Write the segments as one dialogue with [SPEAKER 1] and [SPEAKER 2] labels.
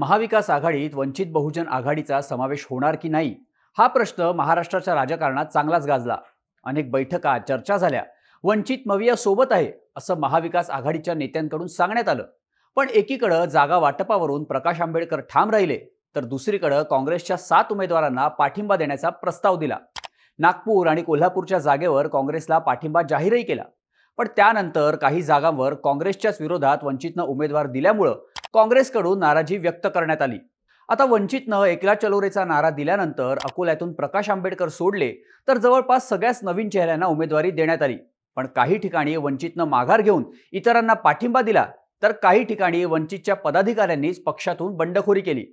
[SPEAKER 1] महाविकास आघाडीत वंचित बहुजन आघाडीचा समावेश होणार की नाही? हा प्रश्न महाराष्ट्राच्या राजकारणात चांगलाच गाजला. अनेक बैठका चर्चा झाल्या. वंचित मविया सोबत आहे असं महाविकास आघाडीच्या नेत्यांकडून सांगण्यात आलं. पण एकीकडं जागा वाटपावरून प्रकाश आंबेडकर ठाम राहिले तर दुसरीकडं काँग्रेसच्या सात उमेदवारांना पाठिंबा देण्याचा प्रस्ताव दिला. नागपूर आणि कोल्हापूरच्या जागेवर काँग्रेसला पाठिंबा जाहीरही केला. पण त्यानंतर काही जागांवर काँग्रेसच्याच विरोधात वंचितनं उमेदवार दिल्यामुळं काँग्रेसकडून नाराजी व्यक्त करण्यात आली. आता वंचितनं एकला चलोरेचा नारा दिल्यानंतर अकोल्यातून प्रकाश आंबेडकर सोडले तर जवळपास सगळ्याच नवीन चेहऱ्यांना उमेदवारी देण्यात आली. पण काही ठिकाणी वंचितनं माघार घेऊन इतरांना पाठिंबा दिला तर काही ठिकाणी वंचितच्या पदाधिकाऱ्यांनीच पक्षातून बंडखोरी केली.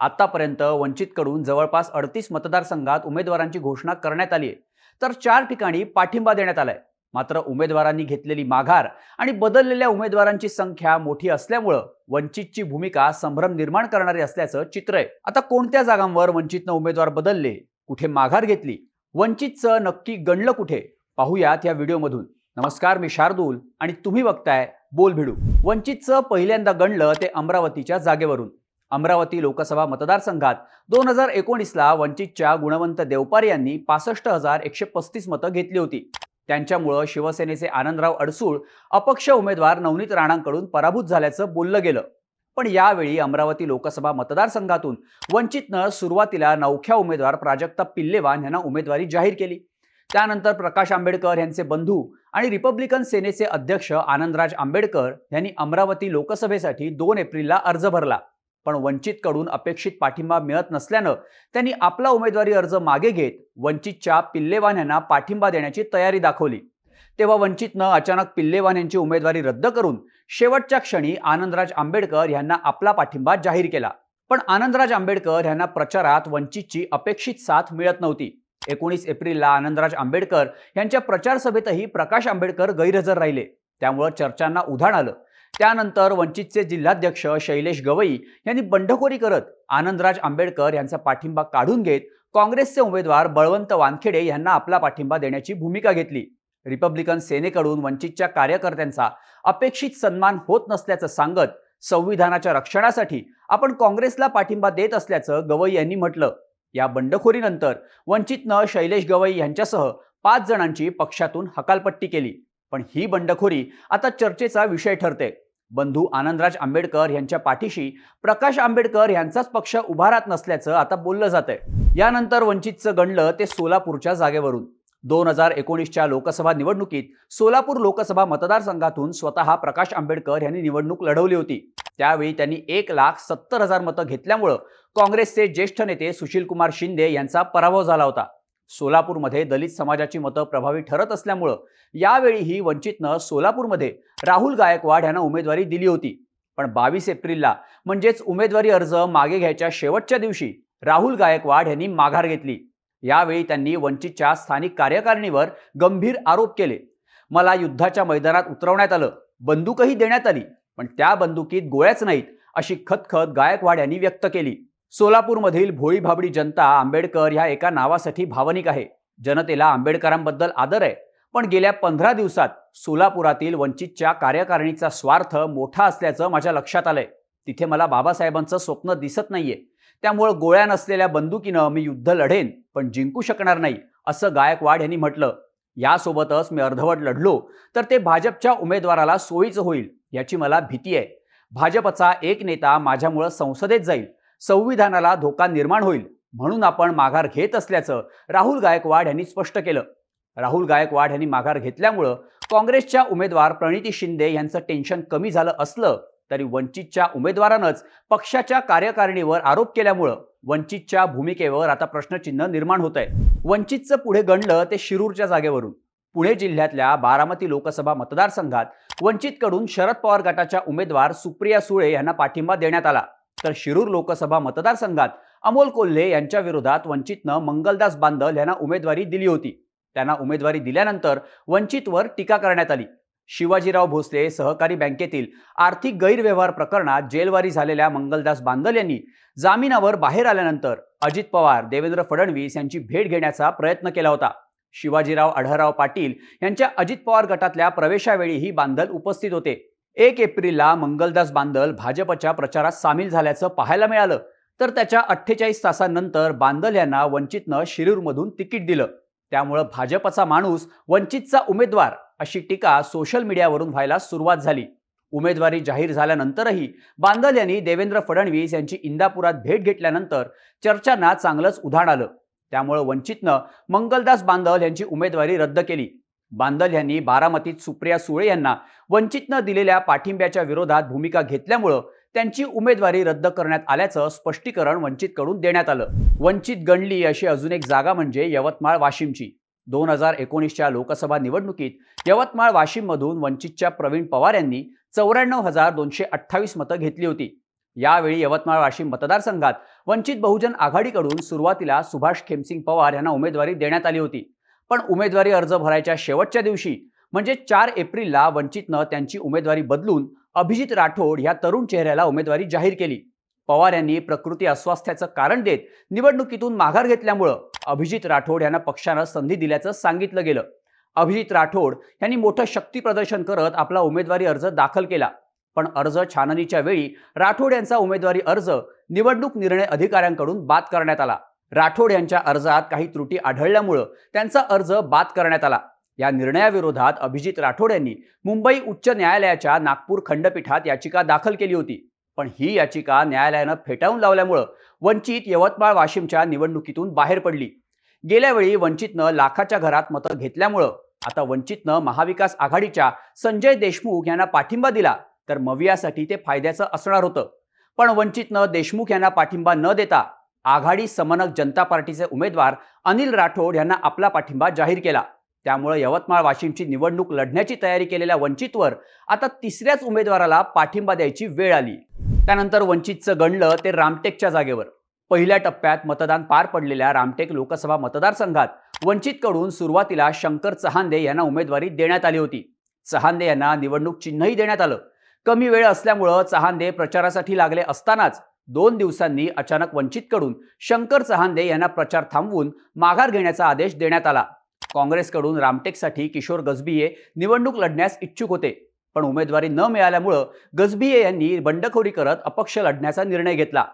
[SPEAKER 1] आतापर्यंत वंचितकडून जवळपास अडतीस मतदारसंघात उमेदवारांची घोषणा करण्यात आली आहे तर चार ठिकाणी पाठिंबा देण्यात आलाय. मात्र उमेदवारांनी घेतलेली माघार आणि बदललेल्या उमेदवारांची संख्या मोठी असल्यामुळं वंचितची भूमिका संभ्रम निर्माण करणारी असल्याचं चित्र आहे. आता कोणत्या जागांवर वंचितनं उमेदवार बदलले? कुठे माघार घेतली? वंचितचं नक्की गणलं कुठे? पाहूयात या व्हिडिओमधून. नमस्कार मी शार्दूल आणि तुम्ही बघताय बोल भिडू वंचितचं पहिल्यांदा गणलं ते अमरावतीच्या जागेवरून. अमरावती लोकसभा मतदारसंघात दोन हजार एकोणीसला वंचितच्या गुणवंत देवपारे यांनी पासष्ट हजार एकशे पस्तीस मतं घेतली होती. त्यांच्यामुळं शिवसेनेचे आनंदराव अडसूळ अपक्ष उमेदवार नवनीत राणांकडून पराभूत झाल्याचं बोललं गेलं. पण यावेळी अमरावती लोकसभा मतदारसंघातून वंचितनं सुरुवातीला नवख्या उमेदवार प्राजक्ता पिल्लेवान यांना उमेदवारी जाहीर केली. त्यानंतर प्रकाश आंबेडकर यांचे बंधू आणि रिपब्लिकन सेनेचे अध्यक्ष आनंदराज आंबेडकर यांनी अमरावती लोकसभेसाठी दोन एप्रिलला अर्ज भरला. पण वंचितकडून अपेक्षित पाठिंबा मिळत नसल्यानं त्यांनी आपला उमेदवारी अर्ज मागे घेत वंचितच्या पिल्लेवान यांना पाठिंबा देण्याची तयारी दाखवली. तेव्हा वंचितनं अचानक पिल्लेवान यांची उमेदवारी रद्द करून शेवटच्या क्षणी आनंदराज आंबेडकर यांना आपला पाठिंबा जाहीर केला. पण आनंदराज आंबेडकर यांना प्रचारात वंचितची अपेक्षित साथ मिळत नव्हती. एकोणीस एप्रिलला आनंदराज आंबेडकर यांच्या प्रचार सभेतही प्रकाश आंबेडकर गैरहजर राहिले. त्यामुळं चर्चांना उधाण आलं. त्यानंतर वंचितचे जिल्हाध्यक्ष शैलेश गवई यांनी बंडखोरी करत आनंदराज आंबेडकर यांचा पाठिंबा काढून घेत काँग्रेसचे उमेदवार बळवंत वानखेडे यांना आपला पाठिंबा देण्याची भूमिका घेतली. रिपब्लिकन सेनेकडून वंचितच्या कार्यकर्त्यांचा अपेक्षित सन्मान होत नसल्याचं सांगत संविधानाच्या रक्षणासाठी आपण काँग्रेसला पाठिंबा देत असल्याचं गवई यांनी म्हटलं. या बंडखोरीनंतर वंचितनं शैलेश गवई यांच्यासह पाच जणांची पक्षातून हकालपट्टी केली. पण ही बंडखोरी आता चर्चेचा विषय ठरते. बंधू आनंदराज आंबेडकर यांच्या पाठीशी प्रकाश आंबेडकर यांचाच पक्ष उभा राहत नसल्याचं आता बोललं जात आहे यानंतर वंचितचं गणलं ते सोलापूरच्या जागेवरून. दोन हजार एकोणीसच्या लोकसभा निवडणुकीत सोलापूर लोकसभा मतदारसंघातून स्वतः प्रकाश आंबेडकर यांनी निवडणूक लढवली होती. त्यावेळी त्यांनी एक लाख सत्तर हजार मतं घेतल्यामुळं काँग्रेसचे ज्येष्ठ नेते सुशीलकुमार शिंदे यांचा पराभव झाला होता. सोलापूरमध्ये दलित समाजाची मतं प्रभावी ठरत असल्यामुळं यावेळीही वंचितनं सोलापूरमध्ये राहुल गायकवाड यांना उमेदवारी दिली होती. पण बावीस एप्रिलला म्हणजेच उमेदवारी अर्ज मागे घ्यायच्या शेवटच्या दिवशी राहुल गायकवाड यांनी माघार घेतली. यावेळी त्यांनी वंचितच्या स्थानिक कार्यकारिणीवर गंभीर आरोप केले. मला युद्धाच्या मैदानात उतरवण्यात आलं. बंदूकही देण्यात आली. पण त्या बंदुकीत गोळ्याच नाहीत अशी खतखत गायकवाड यांनी व्यक्त केली. सोलापूरमधील भोळी भाबडी जनता आंबेडकर ह्या एका नावासाठी भावनिक आहे. जनतेला आंबेडकरांबद्दल आदर आहे. पण गेल्या पंधरा दिवसात सोलापुरातील वंचितच्या कार्यकारिणीचा स्वार्थ मोठा असल्याचं माझ्या लक्षात आलंय. तिथे मला बाबासाहेबांचं स्वप्न दिसत नाहीये. त्यामुळं गोळ्या नसलेल्या बंदुकीनं मी युद्ध लढेन पण जिंकू शकणार नाही असं गायकवाड यांनी म्हटलं. यासोबतच मी अर्धवट लढलो तर ते भाजपच्या उमेदवाराला सोयीचं होईल याची मला भीती आहे. भाजपचा एक नेता माझ्यामुळं संसदेत जाईल संविधानाला धोका निर्माण होईल म्हणून आपण माघार घेत असल्याचं राहुल गायकवाड यांनी स्पष्ट केलं. राहुल गायकवाड यांनी माघार घेतल्यामुळं काँग्रेसच्या उमेदवार प्रणिती शिंदे यांचं टेन्शन कमी झालं असलं तरी वंचितच्या उमेदवारानंच पक्षाच्या कार्यकारिणीवर आरोप केल्यामुळं वंचितच्या भूमिकेवर आता प्रश्नचिन्ह निर्माण होत आहे वंचितचं पुढे गणलं ते शिरूरच्या जागेवरून. पुणे जिल्ह्यातल्या बारामती लोकसभा मतदारसंघात वंचितकडून शरद पवार गटाच्या उमेदवार सुप्रिया सुळे यांना पाठिंबा देण्यात आला. तर शिरूर लोकसभा मतदारसंघात अमोल कोल्हे यांच्या विरोधात वंचितनं मंगलदास बांदल यांना उमेदवारी दिली होती. त्यांना उमेदवारी दिल्यानंतर वंचितवर टीका करण्यात आली. शिवाजीराव भोसले सहकारी बँकेतील आर्थिक गैरव्यवहार प्रकरणात जेलवारी झालेल्या मंगलदास बांदल यांनी जामिनावर बाहेर आल्यानंतर अजित पवार देवेंद्र फडणवीस यांची भेट घेण्याचा प्रयत्न केला होता. शिवाजीराव आढळराव पाटील यांच्या अजित पवार गटातल्या प्रवेशावेळीही बांदल उपस्थित होते. एक एप्रिलला मंगलदास बांदल भाजपच्या प्रचारात सामील झाल्याचं पाहायला मिळालं. तर त्याच्या अठ्ठेचाळीस तासांनंतर बांदल यांना वंचितनं शिरूरमधून तिकीट दिलं. त्यामुळं भाजपचा माणूस वंचितचा उमेदवार अशी टीका सोशल मीडियावरून व्हायला सुरुवात झाली. उमेदवारी जाहीर झाल्यानंतरही बांदल यांनी देवेंद्र फडणवीस यांची इंदापुरात भेट घेतल्यानंतर चर्चांना चांगलंच उधाण आलं. त्यामुळं वंचितनं मंगलदास बांदल यांची उमेदवारी रद्द केली. बांदल यांनी बारामतीत सुप्रिया सुळे यांना वंचितनं दिलेल्या पाठिंब्याच्या विरोधात भूमिका घेतल्यामुळं त्यांची उमेदवारी रद्द करण्यात आल्याचं स्पष्टीकरण वंचितकडून देण्यात आलं. वंचित गणली अशी अजून एक जागा म्हणजे यवतमाळ वाशिमची. दोन हजार एकोणीसच्या लोकसभा निवडणुकीत यवतमाळ वाशिममधून वंचितच्या प्रवीण पवार यांनी चौऱ्याण्णव हजार दोनशे अठ्ठावीस मतं घेतली होती. यावेळी यवतमाळ वाशिम मतदारसंघात वंचित बहुजन आघाडीकडून सुरुवातीला सुभाष खेमसिंग पवार यांना उमेदवारी देण्यात आली होती. पण उमेदवारी अर्ज भरायच्या शेवटच्या दिवशी म्हणजे चार एप्रिलला वंचितनं त्यांची उमेदवारी बदलून अभिजित राठोड या तरुण चेहऱ्याला उमेदवारी जाहीर केली. पवार यांनी प्रकृती अस्वास्थ्याचं कारण देत निवडणुकीतून माघार घेतल्यामुळं अभिजित राठोड यांना पक्षानं संधी दिल्याचं सांगितलं गेलं. अभिजित राठोड यांनी मोठं शक्ती प्रदर्शन करत आपला उमेदवारी अर्ज दाखल केला. पण अर्ज छाननीच्या वेळी राठोड यांचा उमेदवारी अर्ज निवडणूक निर्णय अधिकाऱ्यांकडून बाद करण्यात आला. राठोड यांच्या अर्जात काही त्रुटी आढळल्यामुळं त्यांचा अर्ज बाद करण्यात आला. या निर्णयाविरोधात अभिजित राठोड यांनी मुंबई उच्च न्यायालयाच्या नागपूर खंडपीठात याचिका दाखल केली होती. पण ही याचिका न्यायालयानं फेटाळून लावल्यामुळं वंचित यवतमाळ वाशिमच्या निवडणुकीतून बाहेर पडली. गेल्या वेळी वंचितनं लाखाच्या घरात मतं घेतल्यामुळं आता वंचितनं महाविकास आघाडीच्या संजय देशमुख यांना पाठिंबा दिला तर मवियासाठी ते फायद्याचं असणार होतं. पण वंचितनं देशमुख यांना पाठिंबा न देता आघाडी समनक जनता पार्टीचे उमेदवार अनिल राठोड यांना आपला पाठिंबा जाहीर केला. त्यामुळे यवतमाळ वाशिमची निवडणूक लढण्याची तयारी केलेल्या वंचितवर आता तिसऱ्याच उमेदवाराला पाठिंबा द्यायची वेळ आली. त्यानंतर वंचितचं गणलं ते रामटेकच्या जागेवर. पहिल्या टप्प्यात मतदान पार पडलेल्या रामटेक लोकसभा मतदारसंघात वंचितकडून सुरुवातीला शंकर चहांदे यांना उमेदवारी देण्यात आली होती. चहांदे यांना निवडणूक चिन्हही देण्यात आलं. कमी वेळ असल्यामुळं चहांदे प्रचारासाठी लागले असतानाच दोन दिवसांनी अचानक वंचितकडून शंकर चहांदे यांना प्रचार थांबवून माघार घेण्याचा आदेश देण्यात आला. काँग्रेसकडून रामटेकसाठी किशोर गजबिये निवडणूक लढण्यास इच्छुक होते. पण उमेदवारी न मिळाल्यामुळं गजबिये यांनी बंडखोरी करत अपक्ष लढण्याचा निर्णय घेतला.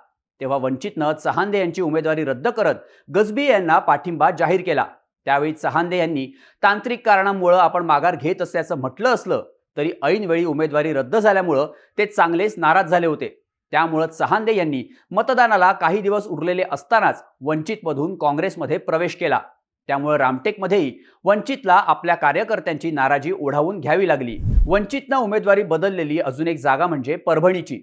[SPEAKER 1] तेव्हा वंचितनं चहांदे यांची उमेदवारी रद्द करत गजबिये यांना पाठिंबा जाहीर केला. त्यावेळी चहांदे यांनी तांत्रिक कारणामुळं आपण माघार घेत असल्याचं म्हटलं असलं तरी ऐनवेळी उमेदवारी रद्द झाल्यामुळं ते चांगलेच नाराज झाले होते. त्यामुळं चहांदे यांनी मतदानाला काही दिवस उरलेले असतानाच वंचितमधून काँग्रेसमध्ये प्रवेश केला. त्यामुळे रामटेकमध्येही वंचितला आपल्या कार्यकर्त्यांची नाराजी ओढावून घ्यावी लागली. वंचितनं उमेदवारी बदललेली अजून एक जागा म्हणजे परभणीची.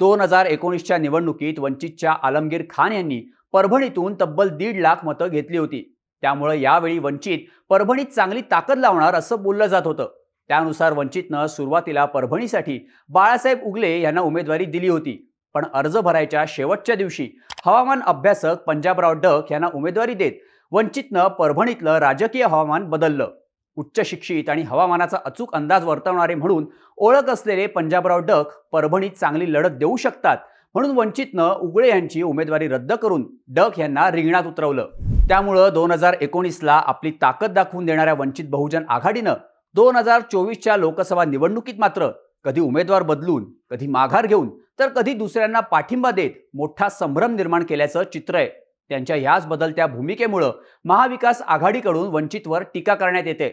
[SPEAKER 1] दोन हजार एकोणीसच्या निवडणुकीत वंचितच्या आलमगीर खान यांनी परभणीतून तब्बल दीड लाख मतं घेतली होती. त्यामुळे यावेळी वंचित परभणीत चांगली ताकद लावणार असं बोललं जात होतं. त्यानुसार वंचितनं सुरुवातीला परभणीसाठी बाळासाहेब उगले यांना उमेदवारी दिली होती पण अर्ज भरायच्या शेवटच्या दिवशी हवामान अभ्यासक पंजाबराव डक यांना उमेदवारी देत वंचितनं परभणीतलं राजकीय हवामान बदललं. उच्च शिक्षित आणि हवामानाचा अचूक अंदाज वर्तवणारे म्हणून ओळख असलेले पंजाबराव डक परभणीत चांगली लढत देऊ शकतात म्हणून वंचितनं उगळे यांची उमेदवारी रद्द करून डक यांना रिंगणात उतरवलं. त्यामुळं दोन हजार एकोणीसला आपली ताकद दाखवून देणाऱ्या वंचित बहुजन आघाडीनं दोन हजार चोवीसच्या लोकसभा निवडणुकीत मात्र कधी उमेदवार बदलून कधी माघार घेऊन तर कधी दुसऱ्यांना पाठिंबा देत मोठा संभ्रम निर्माण केल्याचं चित्र आहे. त्यांच्या याच बदलत्या भूमिकेमुळं महाविकास आघाडीकडून वंचितवर टीका करण्यात येते.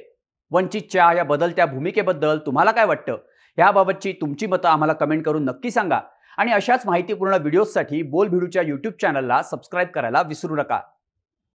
[SPEAKER 1] वंचितच्या या बदलत्या भूमिकेबद्दल तुम्हाला काय वाटतं? याबाबतची तुमची मतं आम्हाला कमेंट करून नक्की सांगा. आणि अशाच माहितीपूर्ण व्हिडिओजसाठी बोल भिडूच्या यूट्यूब चॅनलला सबस्क्राईब करायला विसरू नका.